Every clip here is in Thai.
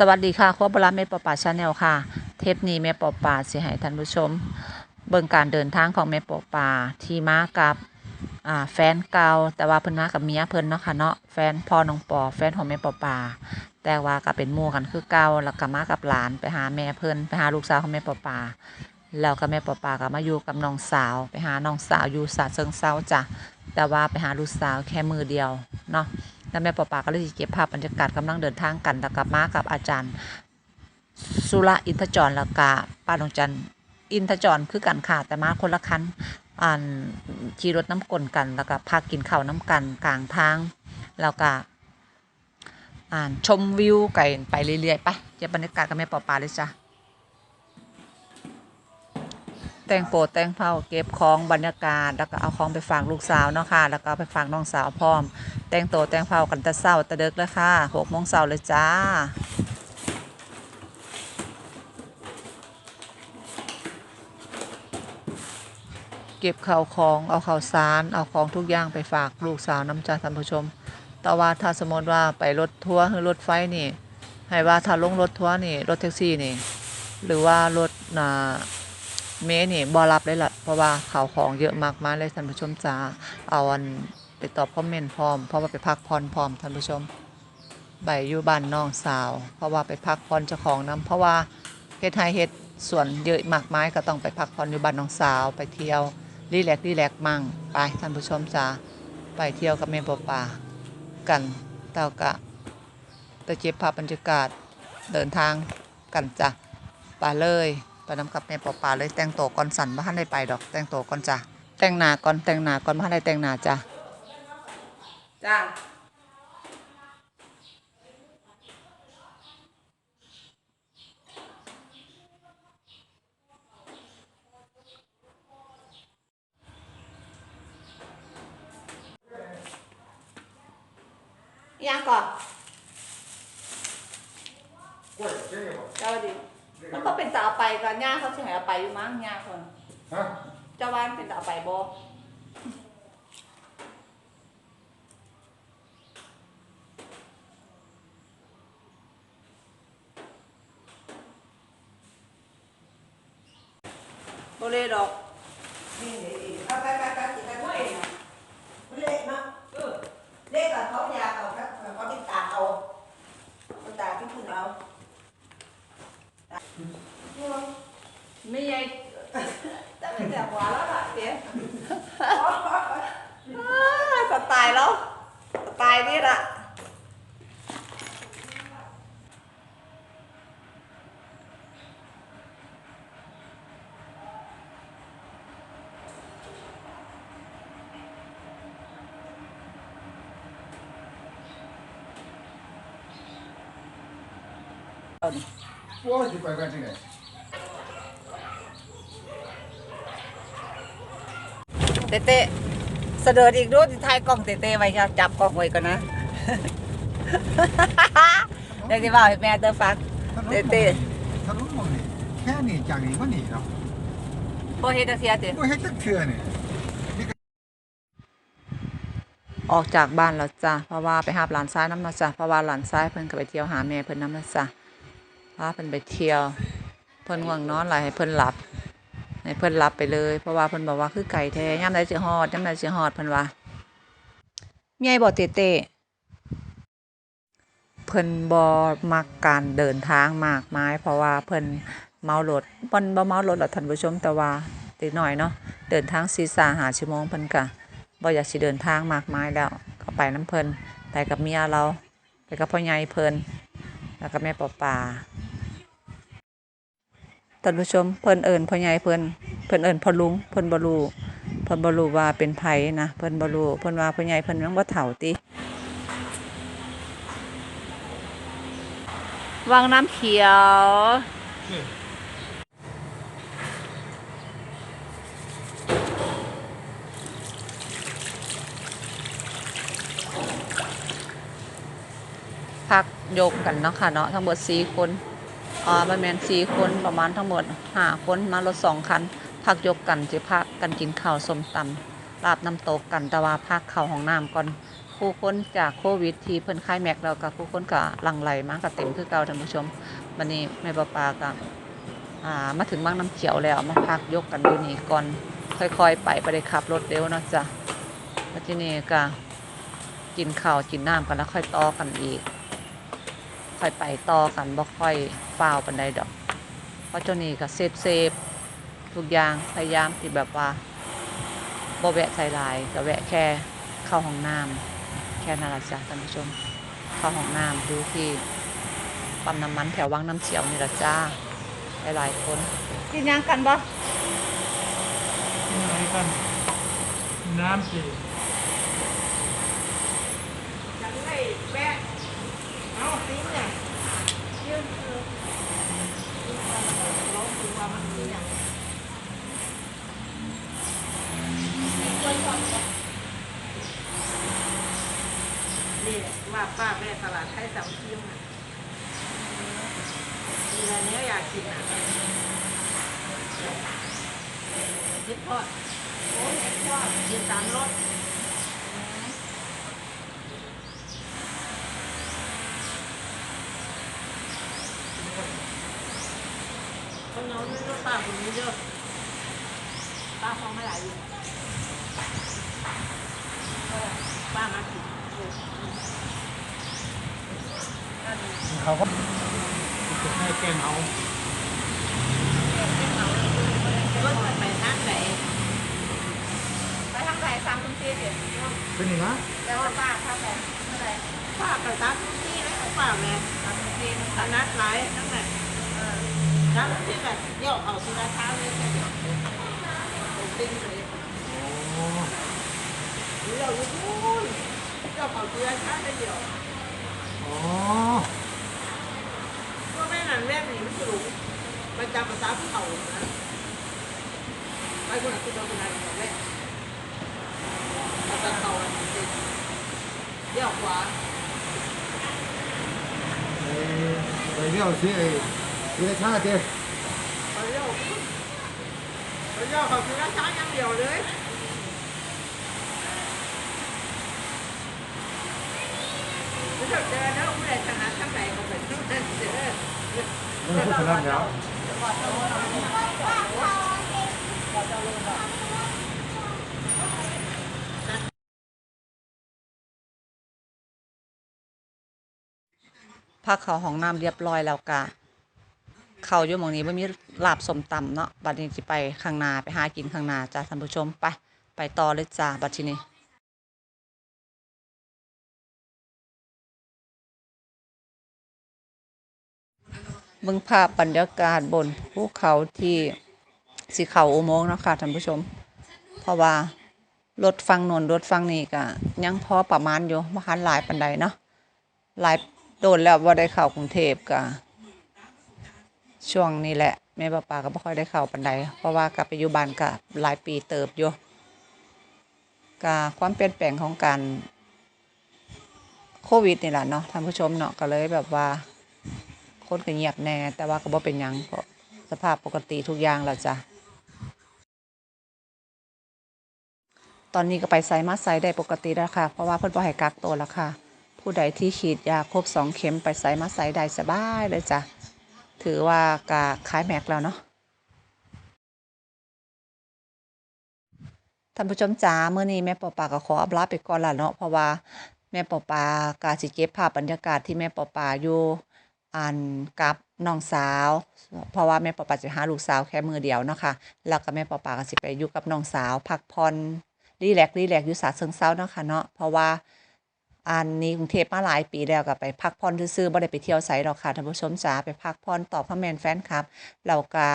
สวัสดีค่ะครัวบราแม่ปอป่าชาแนลค่ะ เทปนี้แม่ปอป่าสิให้ท่านผู้ชม เบิ่งการเดินทางของแม่ปอป่าที่มากับแฟนเก่าแต่ว่าเพิ่นมากับเมียเพิ่นเนาะค่ะเนาะแฟนพ่อน้องปอแฟนของแม่ปอป่าแต่ว่าก็เป็นมู่กันคือเก่าแล้วก็มากับหลานไปหาแม่เพิ่นไปหาลูกสาวของแม่ปอป่าแล้วก็แม่ปอป่าก็มาอยู่กับน้องสาว ไปหาน้องสาวอยู่สาเชิงเซาจ้ะแต่ว่าไปหาลูกสาวแค่มือเดียวเนาะ แล้วแม่ปอปาก็เลยเก็บภาพบรรยากาศกำลังเดินทางกันแล้วกับมากับอาจารย์ สุระอินทจรแล้วก็ป้าดวงจันทร์อินทจรคือกันค่ะแต่มาคนละคันอ่านขี่รถน้ำกลนกัน แล้วก็พากินข้าวน้ำกันกลางทาง แล้วก็อ่านชมวิวไก่ไปเรื่อยๆไปเก็บบรรยากาศกับแม่ปอปาเลยจ้ะ แต่งโปดแต่งเผาเก็บของบรรยากาศ แล้วก็เอาของไปฝากลูกสาวเนาะค่ะ แล้วก็ไปฝากน้องสาวพร้อม แต่งโตแต่งเผากันแต่เศร้าแต่เด็กเลยค่ะหกโมงเช้าเลยจ้าเก็บข่าวของเอาข่าวสารเอาของทุกอย่างไปฝากลูกสาวน้ำจ้าท่านผู้ชม แต่ว่าถ้าสมมติว่าไปรถทัวร์หรือรถไฟนี่ ให้ว่าถ้าลงรถทัวร์นี่ รถแท็กซี่นี่ หรือว่ารถน่ะ เมนี่บ่รับเลยละเพราะว่าข่าวของเยอะมากมายเลยท่านผู้ชมจ้าเอาอันไปตอบคอมเมนต์พร้อม เพราะว่าไปพักผ่อนพร้อมท่านผู้ชมใบอยู่บ้านน้องสาว เพราะว่าไปพักผ่อนเจ้าของน้ำเพราะว่าเฮ็ดไฮเฮ็ดส่วนเยอะมากมายก็ต้องไปพักผ่อนอยู่บ้านน้องสาว ไปเที่ยวรีแลกซ์รีแลกซ์มั่งไปท่านผู้ชมจ้าไปเที่ยวกับแม่ปอป่ากันเต่ากะไปเก็บภาพบรรยากาศเดินทางกันจ้ะไปเลย ไปนำกับแม่ปอป่าเลยแต่งตัวก่อนสั่นบ่ทันได้ไปดอก แต่งตัวก่อนจ้ะแต่งหน้าก่อนแต่งหน้าก่อนบ่ทันได้แต่งหน้าจ้ะจ้ายังก่อนเจ้าดิ มันก็เป็นตาเอาไปก่อนย่าเขาจะให้เอาไปอยู่มั้งย่าคนฮะเจ้าว่านเป็นตาเอาไปบ่บ่เลยดอก นี่นี่เอาไปไปไปกินไปด้วยนะเละเนาะเออเละกับเขายาเอาครับเขาติดตาเอาติดตาที่คุณเอา ไม่ใหญ่แต่เป็นแต่หัวแล้วล่ะเจ๊สไตล์แล้วสไตล์นี่ล่ะโอ้ ยสิไปกันที่ไหนเต้เต้เสดออีกรูปถ่ายกล้องเต้เต้ไว้ครับจับกล้องไว้ก่อนนะเดี๋ยวจะบอกให้แม่เตอฟังเต้เต้ถนนมองนี่แค่นี้จากนี้มานี่เนาะพอเฮ็ดจังซี่เต้บ่เฮ็ดจักเทื่อนี่ออกจากบ้านแล้วจ้ะเพราะว่าไปหาหลานซ้ายน้ำมาจ้ะเพราะว่าหลานซ้ายเพิ่นก็ไปเที่ยวหาแม่เพิ่นน้ำมาจ้ะ พาเพิ่นไปเที่ยว เพิ่นง่วงนอนหลายให้เพิ่นหลับ ให้เพิ่นหลับไปเลย เพราะว่าเพิ่นบอกว่าคือไก่แท้ยามใดสิฮอดยามใดสิฮอดเพิ่นว่าเมียบ่เตเตเพิ่นบ่มักการเดินทางมากมายเพราะว่าเพิ่นเมารถเพิ่นบ่เมารถหรอกท่านผู้ชมแต่ว่าติดหน่อยเนาะเดินทาง4 5ชั่วโมงเพิ่นก็บ่อยากสิเดินทางมากมายแล้วก็ไปน้ำเพลินไปกับเมียเราไปกับพ่อใหญ่เพลินแล้วก็แม่ปอป่า ท่านผู้ชมเพิ่นเอิญพ่อใหญ่เพิ่นเพิ่นเอิญพ่อลุงเพิ่นบ่รู้เพิ่นบ่รู้ว่าเป็นไผนะเพิ่นบ่รู้เพิ่นว่าพ่อใหญ่เพิ่นยังบ่เฒ่าติวังน้ำเขียวพักยกกันเนาะค่ะเนาะทั้งหมดสี่คน อ่าประมาณสี่คนประมาณทั้งหมดห้าคนมารถสองคันพักยกกันจะพักกันกินข้าวสมตำลาบน้ำตกกันแต่ว่าพักข้าห้องน้ำก่อนผู้คนจากโควิดที่เพิ่นคลายแม็กแล้วก็ผู้คนก็หลั่งไหลมาก็เต็มคือเก่าท่านผู้ชมวันนี้แม่ปลาปาก็อ่ามาถึงบ้างน้ำเขียวแล้วมาพักยกกันอยู่นี่ก่อนค่อยๆ ไปบ่ได้ขับรถเร็วนาะจ้ะแล้วทีนี้ก็กินข้าวกินน้ำกันแล้วค่อยต่อกันอีก ค่อยไปต่อกันบ่ค่อยฟ้าวปานใดดอก เพราะเจ้านี่ก็เซฟเซฟทุกอย่างพยายามที่แบบว่าบ่แวะใส่ลายก็แวะแค่เข้าห้องน้ำแค่นั้นละจ้ะท่านผู้ชม เข้าห้องน้ำดูที่ปั๊มน้ำมันแถววังน้ำเฉียวนี่ละจ้าหลายๆคนกินยังกันบ่อะไรกันน้ำสิ จังได้แวะเอาติ้งเนี่ยยืนคือร้องถึงว่ามันมีอย่างาป้าแม่ตลาดไทยสามชิมอะมีอะไรเนี้ยอยากกินอะยิบทอดโอ้ยยิบทอดกินสามรสคนน้องนี่ก็ป้าคนนี้เยอะป้าฟ้องไม่หลายอยู่ป้ามาถึง เขาก็จะให้แกงเอาไปทางไหนไปทางไหนสามคุณซีเด็ดเป็นยังไงแต่ว่าป้าทางไหนเท่าไรป้าไปตามทุกที่แล้วป้าแม่สามคุณซีอันนัดหลายนั่นแหละตามที่แบบเดี๋ยวเอาทีละเช้าเลยเดี๋ยวติ้งเลยเดี๋ยวอยู่นู่นเดี๋ยวเอาทีละเช้าเลยเดี๋ยวอ๋อ ก็แม่นั่นแม่หนีไม่ถูกไปจำภาษาเขานะไปคนละคนละคนละคนละภาษาเขาเดี๋ยวขวาไปเที่ยวสิไอ้วิทยาชาติเจ้ไปเดี๋ยวไปเดี๋ยวเขาทีละเช้าอย่างเดียวเลยเดี๋ยวเจอแล้วไม่ได้ชนะทั้งไหนเขาเป็นทั้งนั้นเจอ มันพูดขนาดแล้วพักเขาห้องน้ำเรียบร้อยแล้วกะ เขาอยู่หมองนี้ไม่มีลาบสมตำเนาะ บัดนี้สิไปข้างหน้าไปหากินข้างหน้าจ้าท่านผู้ชมไป ไปต่อเลยจ้าบัดทีนี้ เบิ่งภาพบรรยากาศบนภูเขาที่สีเขาอุโมงค์เนาะค่ะท่านผู้ชม เพราะว่ารถฟังนนรถฟังนี่ก็ยังพอประมาณอยู่บ่คันหลายปานใดเนาะหลายโดนแล้วบ่ได้เข้ากรุงเทพก็ช่วงนี้แหละแม่ป้าปาก็บ่ค่อยได้เข้าปานใดเพราะว่ากลับไปอยู่บ้านก็หลายปีเติบอยู่ก็ความเปลี่ยนแปลงของการโควิดนี่แหละเนาะท่านผู้ชมเนาะก็เลยแบบว่า คนก็เงียบแน่ แต่ว่าก็บ่เป็นหยังเพราะสภาพปกติทุกอย่างแล้วจ้ะตอนนี้ก็ไปไซมาไซได้ปกติแล้วค่ะ เพราะว่าเพิ่นบ่ให้กักตัวแล้วค่ะ ผู้ใดที่ฉีดยาครบสองเข็มไปไซมาไซได้สบายเลยจ้ะถือว่ากะคล้ายแม็กแล้วเนาะท่านผู้ชมจ๋าเมื่อนี้แม่ปอปาก็ขออำลาไปก่อนละเนาะเพราะว่าแม่ปอปากาสิเก็บภาพบรรยากาศที่แม่ปอปาอยู่ อันกับน้องสาว เพราะว่าแม่ปอปาจะหาลูกสาวแค่มือเดียวเนาะค่ะแล้วก็แม่ปอปาก็สิไปอยู่กับน้องสาวพักผ่อนรีแลกซ์รีแลกซ์อยู่สาเชิงเซาเนาะค่ะเนาะเพราะว่าอันนี้กรุงเทพมาหลายปีแล้วก็ไปพักผ่อนซื่อๆบ่ได้ไปเที่ยวไสหรอกค่ะท่านผู้ชมจ๋าไปพักผ่อนตอบคอมเมนแฟนคลับแล้วก็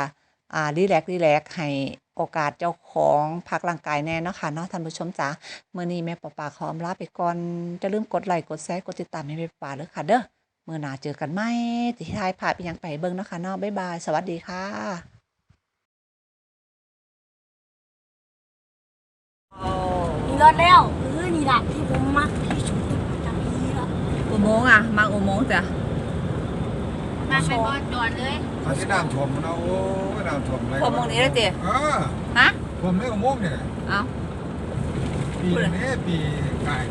อ่ารีแลกซ์รีแลกซ์ให้โอกาสเจ้าของพักร่างกายแน่เนาะค่ะเนาะท่านผู้ชมจ๋าเมื้อนี้แม่ปอปาขออำลาไปก่อนจะลืมกดไลค์กดแชร์กดติดตามให้แม่ปอปาเด้อค่ะเด้อ เมื้อหนาเจอกันใหม่ที่ท้ายภาพอีหยังไปเบิ่งนะคะเนาะบ๊ายบาย สวัสดีค่ะมีรถแล้วเออนี่หละที่ผมมักที่สุดจากนี้ละอุโมงค์อะมาอุโมงค์จ้ะมาไปบอดจอดเลยเขาที่น้ำท่วมนะโอ้ยน้ำท่วมอะไรอุโมงนี้เลยติเออฮะท่วมในอุโมงค์เนี่ยเอ้าปีนี้ปีกาย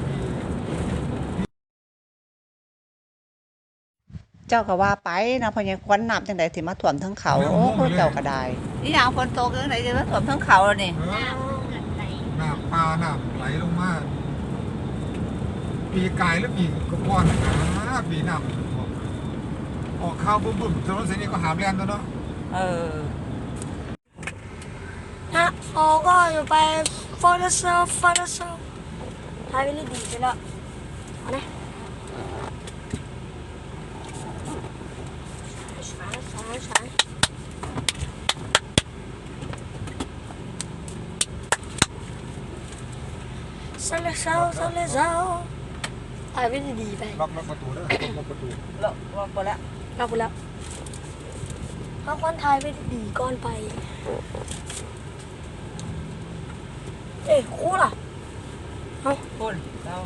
เจ้าก็ว่าไปนะเพราะยังควันน้ำจังไดสิมาท่วมทั้งเขาโอ้พวกเจ้าก็ได้นี่อย่างฝนตกจังไดสิมาท่วมทั้งเขาแล้วนี่เออน้ำไหลน้ำปลาน้ำไหลลงมาปีกายหรือปีกระป้อนนะปีน้ำออกข้าวบุ้มบุ้มถนนเส้นนี้ก็หามเรียนตัวเนาะเออนะโอ้ก็อยู่ไปฟอร์ดเซลฟอร์ดเซลถ่ายไปเลยดีไปแล้วเอานะสายสายสาย สายเซลสายเซลถ่ายไปดีๆไปล็อกล็อกประตูเด้อล็อกประตูแล้วว่าพอแล้วรับไปแล้วเอาควันถ่ายไปดีๆก่อนไป เอ้ยครูล่ะพุ่นเรา